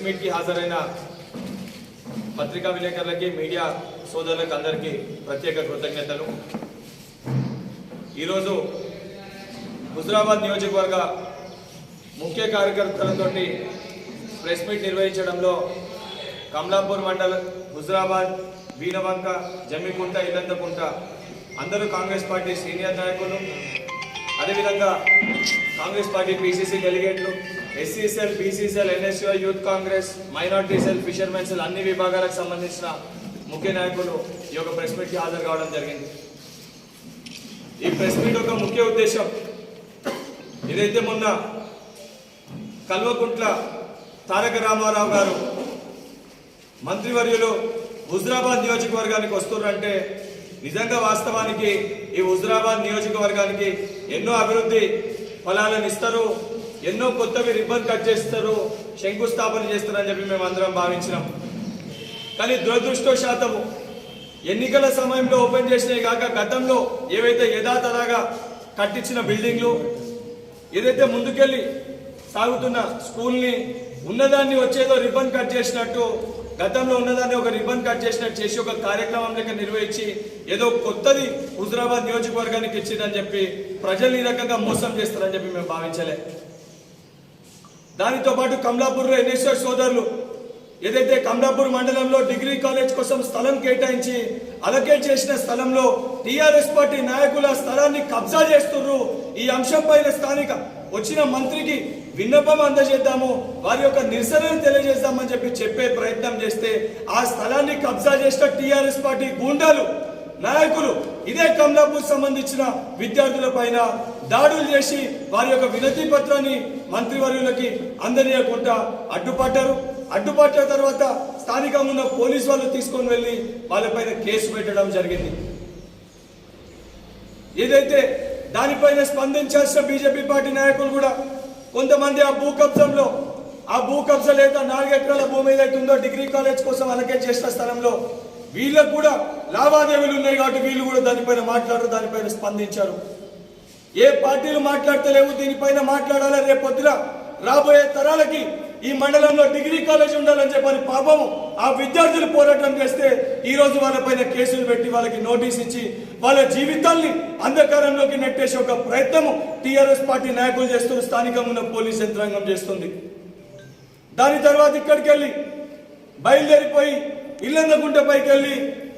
Press మీట్కి హాజరైన పత్రికా విలేకరులకి media సోదరులకు అందరికీ ప్రత్యేక కృతజ్ఞతలు. ఈరోజు హుజరాబాద్ నియోజకవర్గ ముఖ్య కార్యకర్తలతోటి ప్రెస్ మీట్ నిర్వహించడంలో కమలాపూర్ మండల్ హుజరాబాద్ వీణవంక జమ్మికుంట ఇల్లంతకుంట అందరూ కాంగ్రెస్ పార్టీ సీనియర్ నాయకులు. అదేవిధంగా Congress party PCC డెలిగేట్లు SC cell BC cell NSU youth Congress minority cell fishermen cell అన్ని విభాగాలకు సంబంధించిన ముఖ్య నాయకులు ఈ యొక్క ప్రెస్ మీట్కి హాజరు కావడం జరిగింది. ఈ ప్రెస్ మీట్ యొక్క ముఖ్య ఉద్దేశం ఏదైతే మొన్న కల్వకుంట్ల తారక రామారావు గారు మంత్రివర్యులు హుజరాబాద్ నియోజకవర్గానికి వస్తున్నారంటే నిజంగా వాస్తవానికి ఈ హుజరాబాద్ నియోజకవర్గానికి ఎన్నో అభివృద్ధి ఫలాలను ఇస్తారు. ఎన్నో కొత్తవి రిబ్బన్ కట్ చేస్తారు శంకుస్థాపన చేస్తారని చెప్పి మేము అందరం భావించినాం. కానీ దురదృష్టవశాతము ఎన్నికల సమయంలో ఓపెన్ చేసినవి కాక గతంలో ఏవైతే యథాతథాగా కట్టించిన బిల్డింగ్లు ఏదైతే ముందుకెళ్ళి సాగుతున్న స్కూల్ని ఉన్నదాన్ని వచ్చేదో రిబ్బన్ కట్ చేసినట్టు గతంలో ఉన్నదాన్ని ఒక రిబ్బన్ కట్ చేసినట్టు చేసి ఒక కార్యక్రమం లెక్క నిర్వహించి ఏదో కొత్తది హుజరాబాద్ నియోజకవర్గానికి ఇచ్చిందని చెప్పి ప్రజలు ఈ రకంగా మోసం చేస్తారని చెప్పి మేము భావించలే. దానితో పాటు కమలాపూర్లో ఎన్ఎస్ఎస్ సోదరులు ఏదైతే కమలాపూర్ మండలంలో డిగ్రీ కాలేజ్ కోసం స్థలం కేటాయించి అలకేట్ చేసిన స్థలంలో టిఆర్ఎస్ పార్టీ నాయకుల స్థలాన్ని కబ్జా చేస్తున్నారు ఈ అంశం పైన స్థానిక వచ్చిన మంత్రికి విన్నపం అందజేద్దాము. వారి యొక్క నిరసనను తెలియజేద్దామని చెప్పి చెప్పే ప్రయత్నం చేస్తే ఆ స్థలాన్ని కబ్జా చేసిన టిఆర్ఎస్ పార్టీ గూండాలు నాయకులు ఇదే కమలాపూర్ సంబంధించిన విద్యార్థుల పైన దాడులు చేసి వారి యొక్క వినతి పత్రాన్ని మంత్రివర్యులకి అందనీయకుండా అడ్డుపడ్డారు. అడ్డుపట్టిన తర్వాత స్థానికంగా ఉన్న పోలీసు వాళ్ళు తీసుకొని వెళ్ళి వాళ్ళపైన కేసు పెట్టడం జరిగింది. ఏదైతే దానిపైన స్పందించాల్సిన బీజేపీ పార్టీ నాయకులు కూడా కొంతమంది ఆ భూ కబ్జంలో ఆ భూ కబ్జ లేదా నాలుగు ఎకరాల భూమి ఏదైతే ఉందో డిగ్రీ కాలేజ్ కోసం అలకేట్ చేసిన స్థలంలో వీళ్ళకు కూడా లావాదేవీలు ఉన్నాయి కాబట్టి వీళ్ళు కూడా దానిపైన మాట్లాడరు దానిపైన స్పందించారు. ఏ పార్టీలు మాట్లాడతలేవు దీనిపైన మాట్లాడాలి? రేపొద్దున రాబోయే తరాలకి ఈ మండలంలో డిగ్రీ కాలేజ్ ఉండాలని చెప్పని పాపము ఆ విద్యార్థులు పోరాటం చేస్తే ఈ రోజు వాళ్ళపైన కేసులు పెట్టి వాళ్ళకి నోటీస్ ఇచ్చి వాళ్ళ జీవితాల్ని అంధకారంలోకి నెట్టేసే ఒక ప్రయత్నము టీఆర్ఎస్ పార్టీ నాయకులు చేస్తున్న స్థానికంగా ఉన్న పోలీస్ యంత్రాంగం చేస్తుంది. దాని తర్వాత ఇక్కడికి వెళ్ళి బయలుదేరిపోయి ಇಲ್ಲಂದ ಗುಂಟೆ ಪೈಕಲ್ಲಿ